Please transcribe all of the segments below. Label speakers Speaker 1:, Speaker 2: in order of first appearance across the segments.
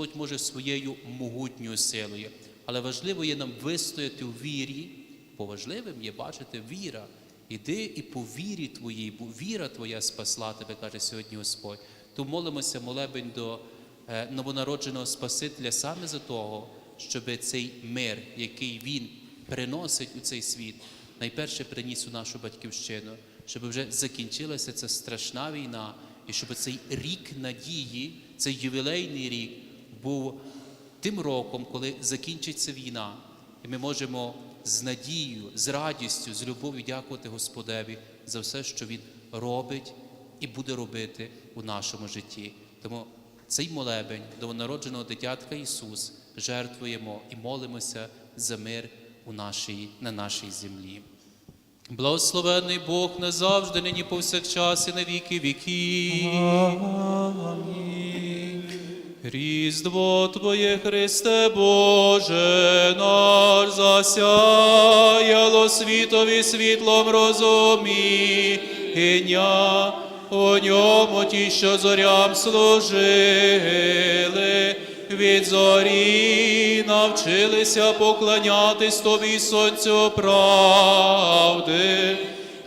Speaker 1: Господь може своєю могутньою силою. Але важливо є нам вистояти у вірі, бо важливим є бачити віра. Іди і по вірі твоїй, бо віра твоя спасла тебе, каже сьогодні Господь. То молимося молебень до е, новонародженого Спасителя саме за того, щоб цей мир, який він приносить у цей світ, найперше приніс у нашу батьківщину, щоб вже закінчилася ця страшна війна, і щоб цей рік надії, цей ювілейний рік був тим роком, коли закінчиться війна, і ми можемо з надією, з радістю, з любов'ю дякувати Господеві за все, що Він робить і буде робити у нашому житті. Тому цей молебень до народженого дитятка Ісус жертвуємо і молимося за мир у нашій, на нашій землі. Благословенний Бог назавжди, нині повсякчас і на віки віків. Різдво Твоє, Христе Боже, наш засяяло світові світлом розуміння, у ньому ті, що зорям служили, від зорі навчилися поклонятись Тобі, Сонцю правди,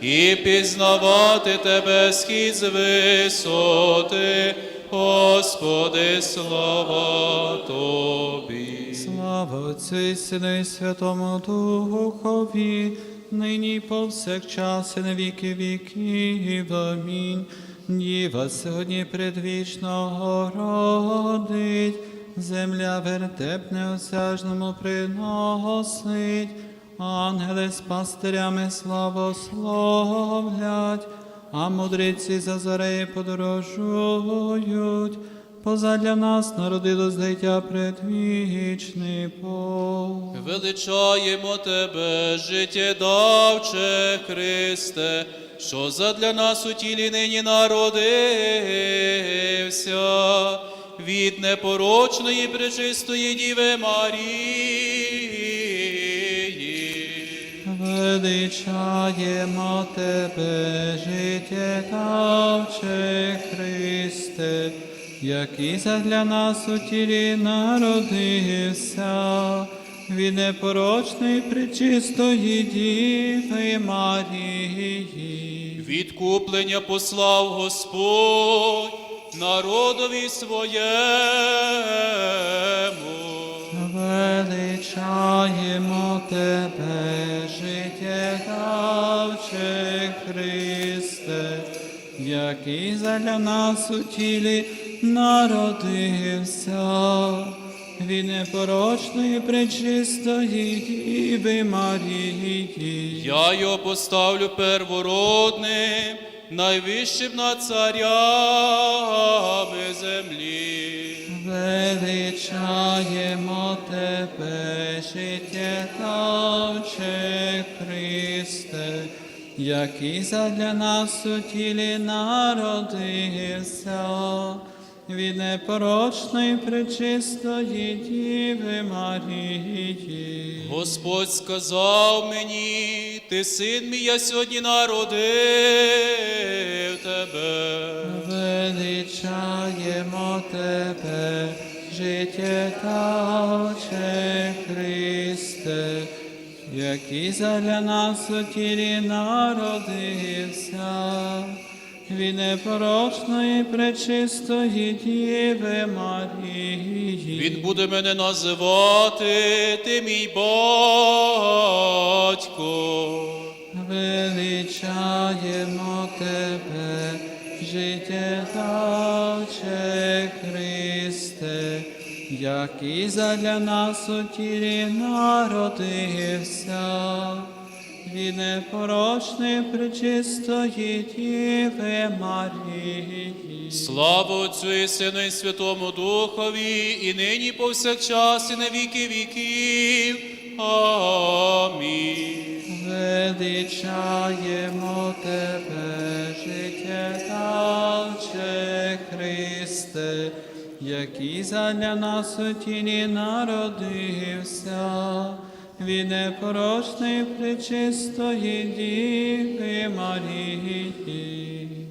Speaker 1: і пізнавати Тебе схід з висоти. Господи, слава Тобі.
Speaker 2: Слава Отцю і Святому Духові, нині повсякчас і на віки віків. Амінь. Діва сьогодні предвічного родить, земля вертеп неосяжному приносить, ангели з пастирями славословлять, а мудреці за зорею подорожують. Позадля нас народилось дитя предвічний Бог.
Speaker 1: Величаємо Тебе, життєдавче Христе, що задля нас у тілі нині народився від непорочної пречистої Діви Марії.
Speaker 2: Величаємо Тебе, життєдавче Христе, який задля нас у тілі народився, від непорочної пречистої Діви Марії.
Speaker 1: Відкуплення послав Господь народові своєму.
Speaker 2: Величаємо Тебе, життєдавче Христе, який задля нас у тілі народився, від непорочної пречистої Діви Марії.
Speaker 1: Я його поставлю первородним, найвищим над царями
Speaker 2: який задля нас у тілі народився, від непорочної пречистої Діви Марії.
Speaker 1: Господь сказав мені, ти син мій, я сьогодні народив тебе.
Speaker 2: Величаємо Тебе, життєдавче Христе, який задля нас у тілі народився, від непорочної пречистої Діви Марії.
Speaker 1: Він буде мене називати, ти мій батько.
Speaker 2: Величаємо Тебе, життєдавче який задля нас у тілі народився, від непорочної пречистої Діви Марії.
Speaker 1: Слава Отцю і Сину і Святому Духові, і нині повсякчас, і на віки віків. Амінь.
Speaker 2: Величаємо Тебе, життєдавче Христе, який задля нас у тілі народився, від непорочної пречистої Діви Марії.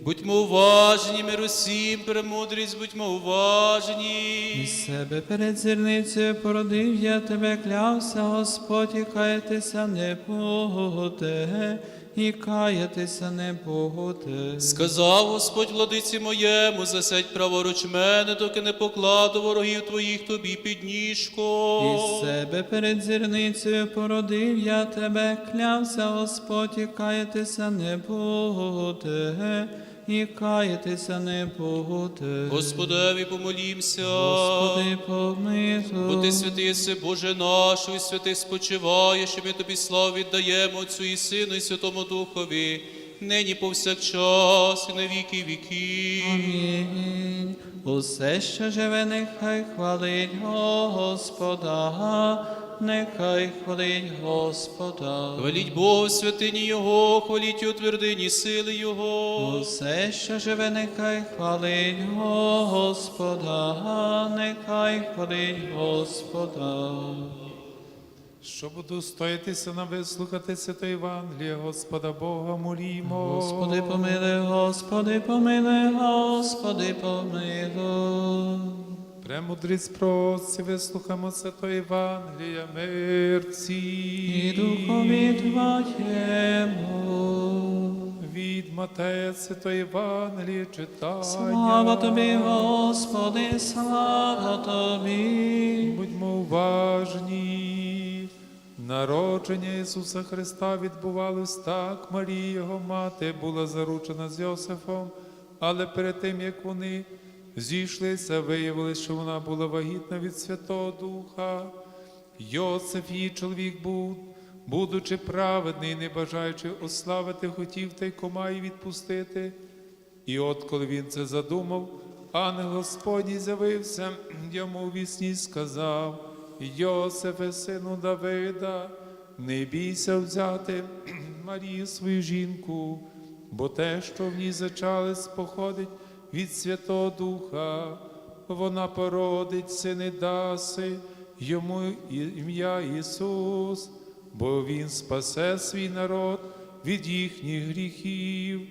Speaker 1: Будьмо уважні, мир усім, премудрість, будьмо
Speaker 2: І
Speaker 1: уважні.
Speaker 2: себе перед зірницею породив я тебе, клявся, Господь, і каятися не буде, і каятися не буде.
Speaker 1: Сказав Господь владиці моєму, засядь праворуч мене, доки не покладу ворогів твоїх тобі під ніжко.
Speaker 2: І себе перед зірницею породив я тебе, клявся, Господь, і каятися не буде, і каятися не буде.
Speaker 1: Господеві помолімся.
Speaker 2: Господи, помилуй.
Speaker 1: Бо ти святий єси, Боже наш, і святий спочиваєш, і ми тобі славу віддаємо Отцю і Сину, і Святому Духові, нині повсякчас, і на віки віків.
Speaker 2: Амінь. Усе, що живе, нехай хвалить Господа, нехай хвалить Господа.
Speaker 1: Хваліть Бога в святині Його, хваліть у твердині сили Його.
Speaker 2: Усе, що живе, нехай хвалить Господа, нехай хвалить Господа.
Speaker 3: Щоб удостоїтися нам вислухати Свято Євангелія, Господа Бога молімо.
Speaker 2: Господи, помилуй, Господи, помилуй, Господи, помилуй.
Speaker 3: Премудрість просці, вислухаємо Свято Євангелія, мирці.
Speaker 2: І духові Твоєму.
Speaker 3: Від Матея Свято Євангеліє читання.
Speaker 2: Слава тобі, Господи, слава тобі.
Speaker 3: Будьмо уважні. Народження Ісуса Христа відбувалось так. Марія, його мати, була заручена з Йосифом, але перед тим, як вони зійшлися, виявилось, що вона була вагітна від Святого Духа. Йосиф, її чоловік був, будучи праведний, не бажаючи ославити, хотів тайкома і відпустити. І от коли він це задумав, ангел Господній з'явився йому у вісні й сказав, Йосифе, сину Давида, не бійся взяти Марію свою жінку, бо те, що в ній зачалось, походить від Святого Духа, вона породить сини даси, йому ім'я Ісус, бо Він спасе свій народ від їхніх гріхів.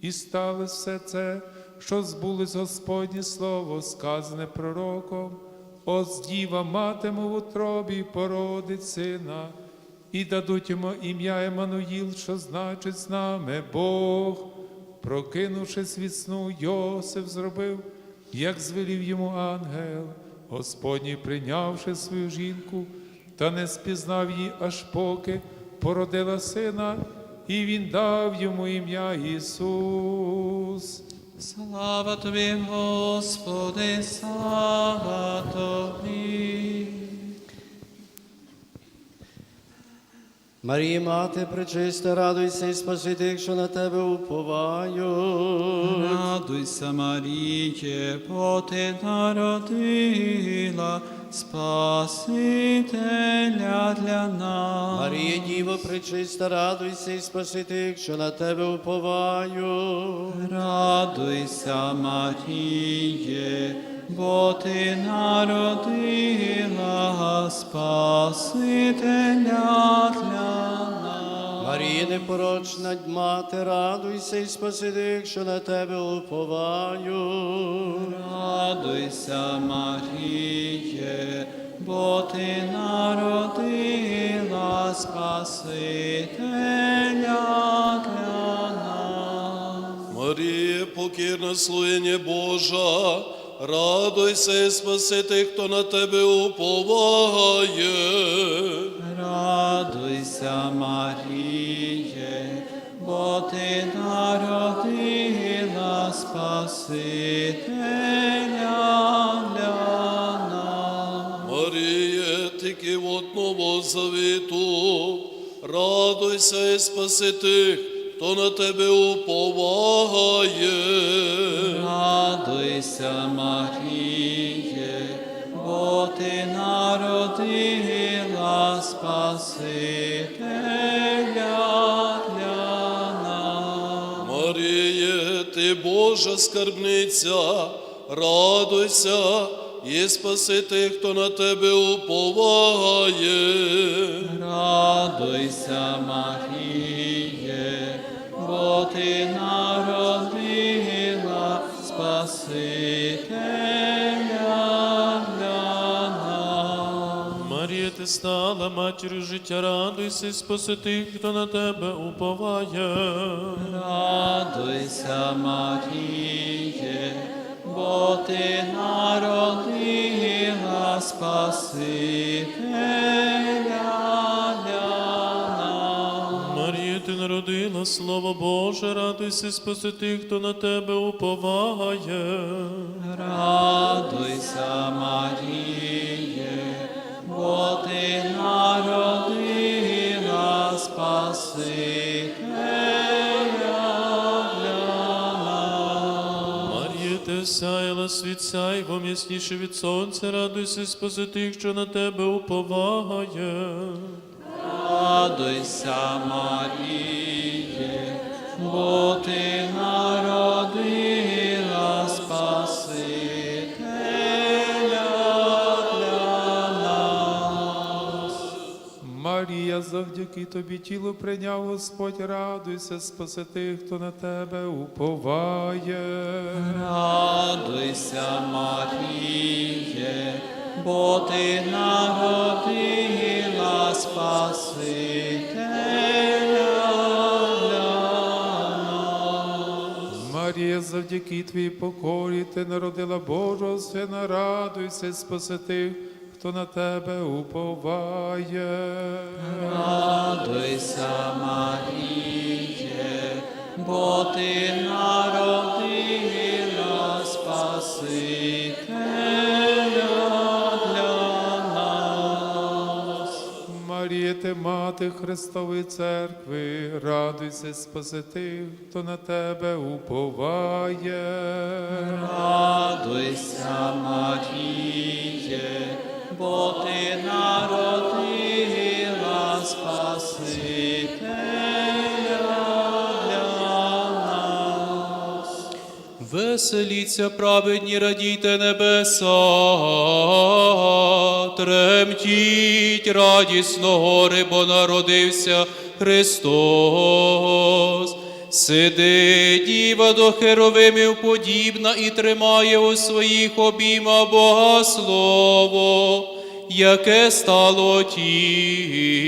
Speaker 3: І сталося все це, що збулось Господнє слово, сказане пророком. Ось діва матиме в утробі, породить сина, і дадуть йому ім'я Еммануїл, що значить з нами Бог. Прокинувшись від сну, Йосиф зробив, як звелів йому ангел, Господній прийнявши свою жінку, та не спізнав її, аж поки породила сина, і він дав йому ім'я Ісус.
Speaker 2: Слава тобі, Господи, слава тобі.
Speaker 4: Марія, мати, пречиста, радуйся і спаси тих, що на тебе уповають.
Speaker 2: Радуйся, Маріє, бо ти народила Спасителя для нас.
Speaker 4: Марія, Діво, пречиста, радуйся і спаси тих, що на тебе уповають.
Speaker 2: Радуйся, Маріє, бо ти народила Спасителя для нас.
Speaker 4: Марія, непорочна мати, радуйся і спаси тих, що на тебе уповають.
Speaker 2: Радуйся, Маріє, бо ти народила Спасителя для нас.
Speaker 5: Марія, покірна слуєння Божа, радуйся спаси тих, хто на тебе уповає.
Speaker 2: Радуйся, Маріє, бо ти народила Спасителя для нас.
Speaker 5: Марія, тільки от нового завіту, радуйся і спаси тих, хто на тебе уповає.
Speaker 2: Радуйся, Маріє, бо ти народила Спасителя для нас.
Speaker 5: Маріє, ти Божа скарбниця, радуйся і спаси тих, хто на тебе уповає.
Speaker 2: Радуйся, Маріє, бо ти народила Спасителя для нас.
Speaker 5: Марія, ти стала матір'ю життя, радуйся, спаси тих, хто на тебе уповає.
Speaker 2: Радуйся, Маріє, бо ти народила Спасителя.
Speaker 5: Народила Слово Боже, радуйся, спаси тих, хто на тебе уповає.
Speaker 2: Радуйся, Маріє, бо ти народила.
Speaker 5: Марія, ти сяяла світ сяйвом ясніше від сонця, радуйся, спаси тих, що на тебе уповає.
Speaker 2: Радуйся, Маріє, бо ти народила Спасителя для нас.
Speaker 3: Марія, завдяки тобі тіло прийняв Господь, радуйся, спаси тих, хто на тебе уповає.
Speaker 2: Радуйся, Маріє, бо ти народила
Speaker 3: завдяки твій покорі, ти народила Божого Сина, радуйся, спаси хто на тебе уповає.
Speaker 2: Радуйся, Маріє, бо ти народила Спасителя
Speaker 3: ти мати Христової церкви, радуйся, спасити, хто на тебе уповає.
Speaker 2: Радуйся, Маріє, бо ти народила
Speaker 1: Веселіться, праведні, радійте небеса, тремтіть радісно гори, бо народився Христос. Сиди, діва до херовимів подібна і тримає у своїх обійма Бога Слово, яке стало тіло.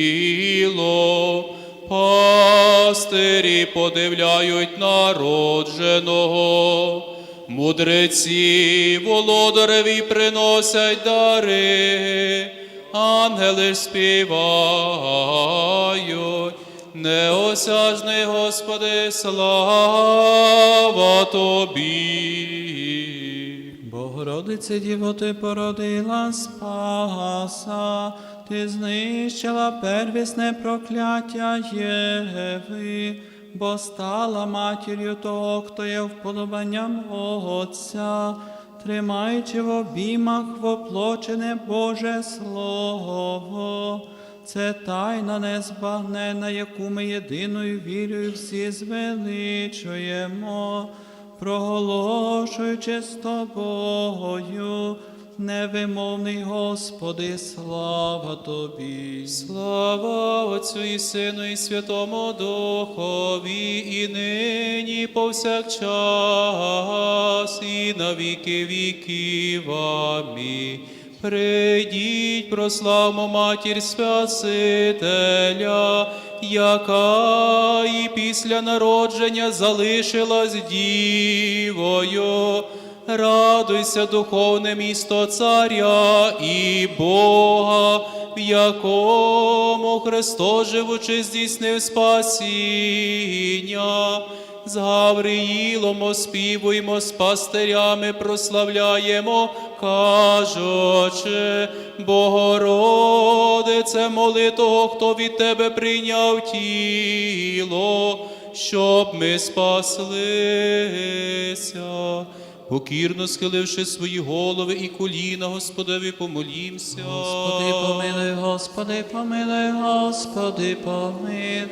Speaker 1: Пастирі подивляють народженого, мудреці володареві приносять дари, ангели співають, неосяжний Господи, слава Тобі.
Speaker 2: Богородице Діво, ти породила Спаса, ти знищила первісне прокляття Єви, бо стала матір'ю того, хто є вподобанням Отця, тримаючи в обіймах воплочене Боже Слово. Це тайна незбагнена, яку ми єдиною вірою всі звеличуємо проголошуючи з тобою, невимовний Господи, слава Тобі.
Speaker 1: Слава Отцю і Сину, і Святому Духові, і нині, повсякчас, і на віки віків. Амінь. Прийдіть, прославмо Матір Спасителя, яка і після народження залишилась дівою. Радуйся, духовне місто Царя і Бога, в якому Христос, живучи, здійснив спасіння. З Гавриїлом оспівуємо, з пастирями прославляємо, кажучи, Богородице, моли того, хто від тебе прийняв тіло, щоб ми спаслися. Покірно схиливши свої голови і коліна, Господеві помолімся.
Speaker 2: Господи, помилуй, Господи, помилуй, Господи, помилуй.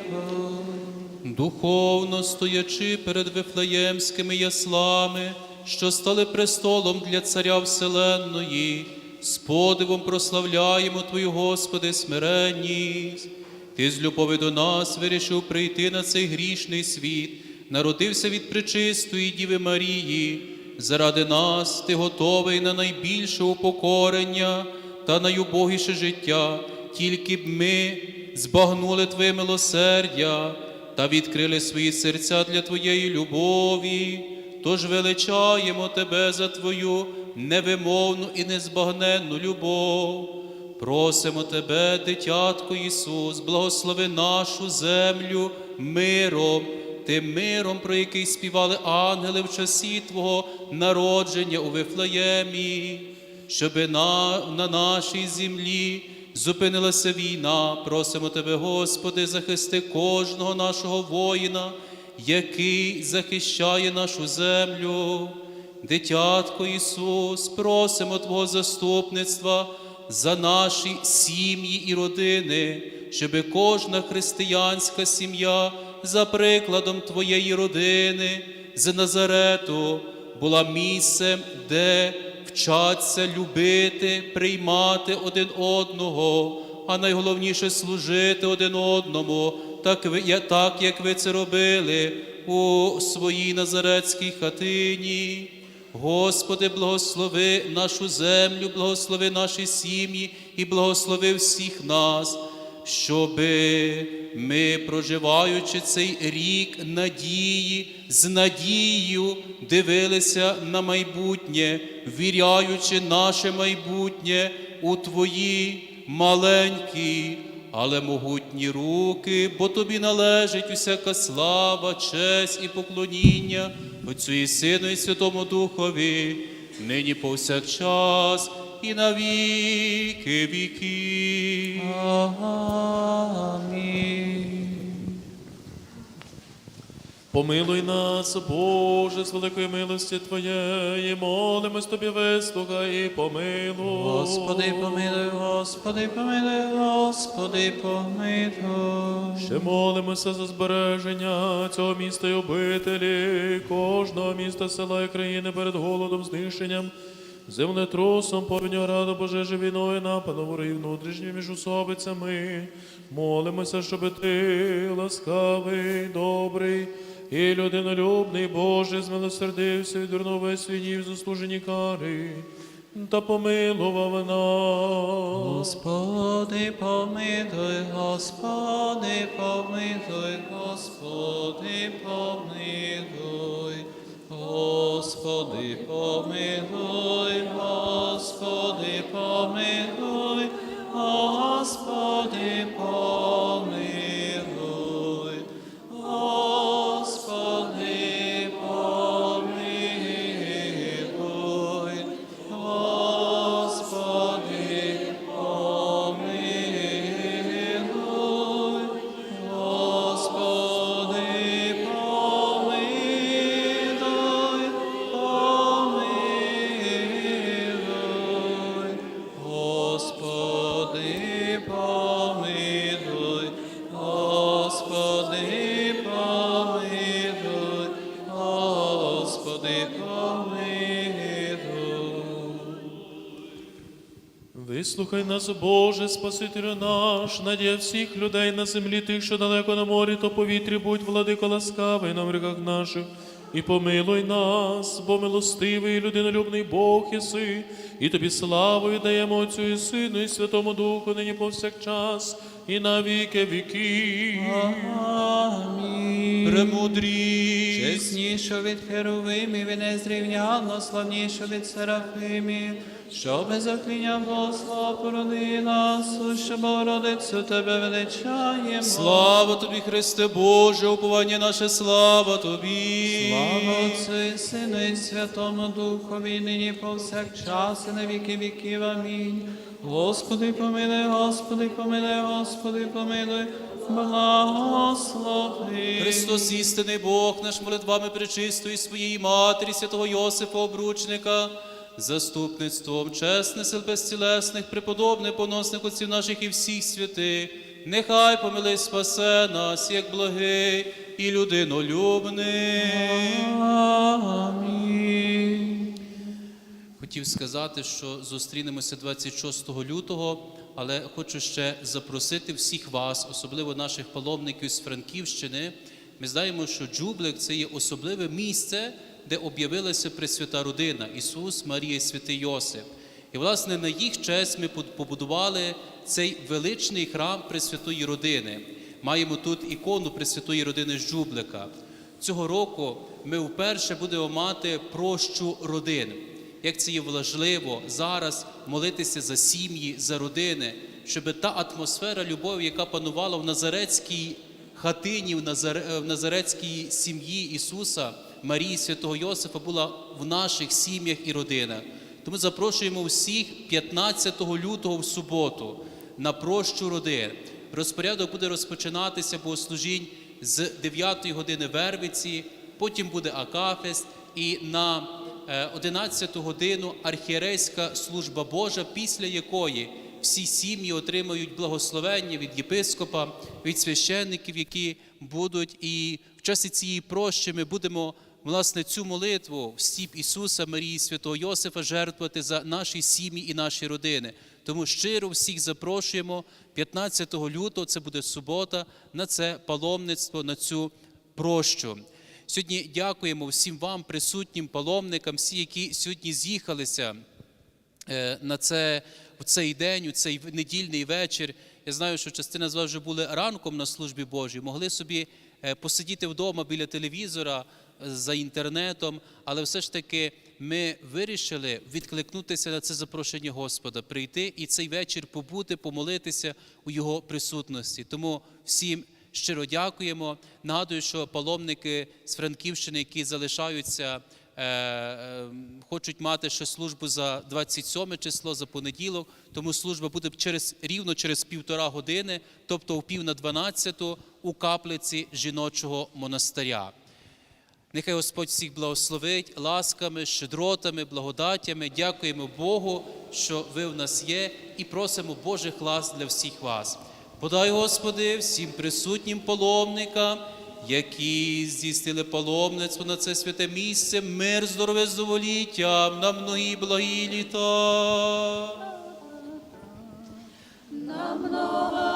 Speaker 1: Духовно стоячи перед вифлеємськими яслами, що стали престолом для царя Вселенної, з подивом прославляємо Твою, Господи, смиренність. Ти з любові до нас вирішив прийти на цей грішний світ, народився від пречистої Діви Марії. Заради нас ти готовий на найбільше упокорення, та найубогіше життя, тільки б ми збагнули Твоє милосердя та відкрили свої серця для Твоєї любові. Тож величаємо Тебе за Твою невимовну і незбагненну любов. Просимо Тебе, дитятко Ісус, благослови нашу землю миром, тим миром, про який співали ангели в часі Твого народження у Вифлеємі, щоби на, на нашій землі зупинилася війна. Просимо Тебе, Господи, захисти кожного нашого воїна, який захищає нашу землю. Дитятко Ісус, просимо Твого заступництва за наші сім'ї і родини, щоби кожна християнська сім'я за прикладом Твоєї родини з Назарету була місцем, де вчаться любити, приймати один одного, а найголовніше служити один одному, так, ви- так як ви це робили у своїй назаретській хатині. Господи, благослови нашу землю, благослови наші сім'ї і благослови всіх нас, щоби ми, проживаючи цей рік надії, з надією дивилися на майбутнє, віряючи наше майбутнє у Твої маленькі, але могутні руки, бо тобі належить усяка слава, честь і поклоніння Отцю і Сину, і Святому Духові, нині повсякчас і на віки віків.
Speaker 2: Амінь.
Speaker 5: Помилуй нас, Боже, з великої милості Твоєї, молимось Тобі, вислухай і помилуй.
Speaker 2: Господи, помилуй, Господи, помилуй, Господи, помилуй.
Speaker 5: Ще молимося за збереження цього міста і обителі, кожного міста, села і країни перед голодом, знищенням, землетрусом, повінню раду пожежі війною, нападом ворогів внутрішньої між особицями. Молимося, щоб ти, ласкавий, добрий і людинолюбний, Боже, змилосердився від дурного весь свій заслужені кари, та помилував нас.
Speaker 2: Господи, помилуй, Господи, помилуй, Господи, помилуй. Господи, помилуй, Господи, помилуй,
Speaker 5: Вислухай нас, Боже, Спасителю наш, надія всіх людей на землі, тих, що далеко на морі, то повітрі, будь владико ласкавий на мриках наших, і помилуй нас, бо милостивий і людинолюбний Бог єси, і тобі славу віддаємо Отцю і Сину, і Святому Духу, нині повсякчас, і на віки віків.
Speaker 2: Амінь.
Speaker 1: Премудрість.
Speaker 2: Чесніше від херовимів і незрівняно славніше від серафимів, що без закління Богослова породи нас, що Богородицю тебе величаємо.
Speaker 1: Слава тобі, Христе Боже, уповання наше, слава тобі.
Speaker 2: Слава Отцю і Сину і Святому Духові, нині повсякчас і на віки віків. Амінь. Господи, помилуй, Господи, помилуй, Господи, помилуй, благослови.
Speaker 1: Христос, істинний Бог, наш молитвами пречистої своєї матері, святого Йосифа, обручника, заступництвом чесних сил безцілесних, преподобних, поносних отців наших і всіх святих, нехай помилуй спасе нас, як благий і людинолюбний.
Speaker 2: Амінь.
Speaker 1: Хотів сказати, що зустрінемося 26 лютого, але хочу ще запросити всіх вас, особливо наших паломників з Франківщини. Ми знаємо, що Джублик це є особливе місце, де об'явилася Пресвята Родина Ісус, Марія Святий Йосип. І, власне, на їх честь ми побудували цей величний храм Пресвятої Родини. Маємо тут ікону Пресвятої Родини з Джублика. Цього року ми вперше будемо мати прощу родин. Як це є важливо зараз молитися за сім'ї, за родини, щоб та атмосфера любові, яка панувала в Назарецькій хатині, в Назарецькій сім'ї Ісуса, Марії Святого Йосифа, була в наших сім'ях і родинах. Тому запрошуємо всіх 15 лютого в суботу на прощу родин. Розпорядок буде розпочинатися богослужінь з 9 години Вервиці, потім буде Акафест, і на 11 годину архієрейська служба Божа, після якої всі сім'ї отримають благословення від єпископа, від священників, які будуть. І в часі цієї прощі ми будемо власне цю молитву в стіп Ісуса, Марії, Святого Йосифа жертвувати за наші сім'ї і наші родини. Тому щиро всіх запрошуємо 15 лютого, це буде субота, на це паломництво, на цю прощу. Сьогодні дякуємо всім вам, присутнім паломникам, всі, які сьогодні з'їхалися е, на це, в цей день, у цей недільний вечір. Я знаю, що частина з вас вже були ранком на службі Божій, могли собі е, посидіти вдома біля телевізора за інтернетом, але все ж таки ми вирішили відкликнутися на це запрошення Господа, прийти і цей вечір побути, помолитися у Його присутності. Тому всім щиро дякуємо. Нагадую, що паломники з Франківщини, які залишаються, е, е, хочуть мати ще службу за 27 число, за понеділок. Тому служба буде через рівно через півтора години, тобто в пів на 12 у каплиці жіночого монастиря. Нехай Господь всіх благословить ласками, щедротами, благодатями. Дякуємо Богу, що ви в нас є, і просимо Божих лас для всіх вас. Подай, Господи, всім присутнім паломникам, які здійснили паломництво на це святе місце, мир, здорове зволіття, на многі благі літа. На много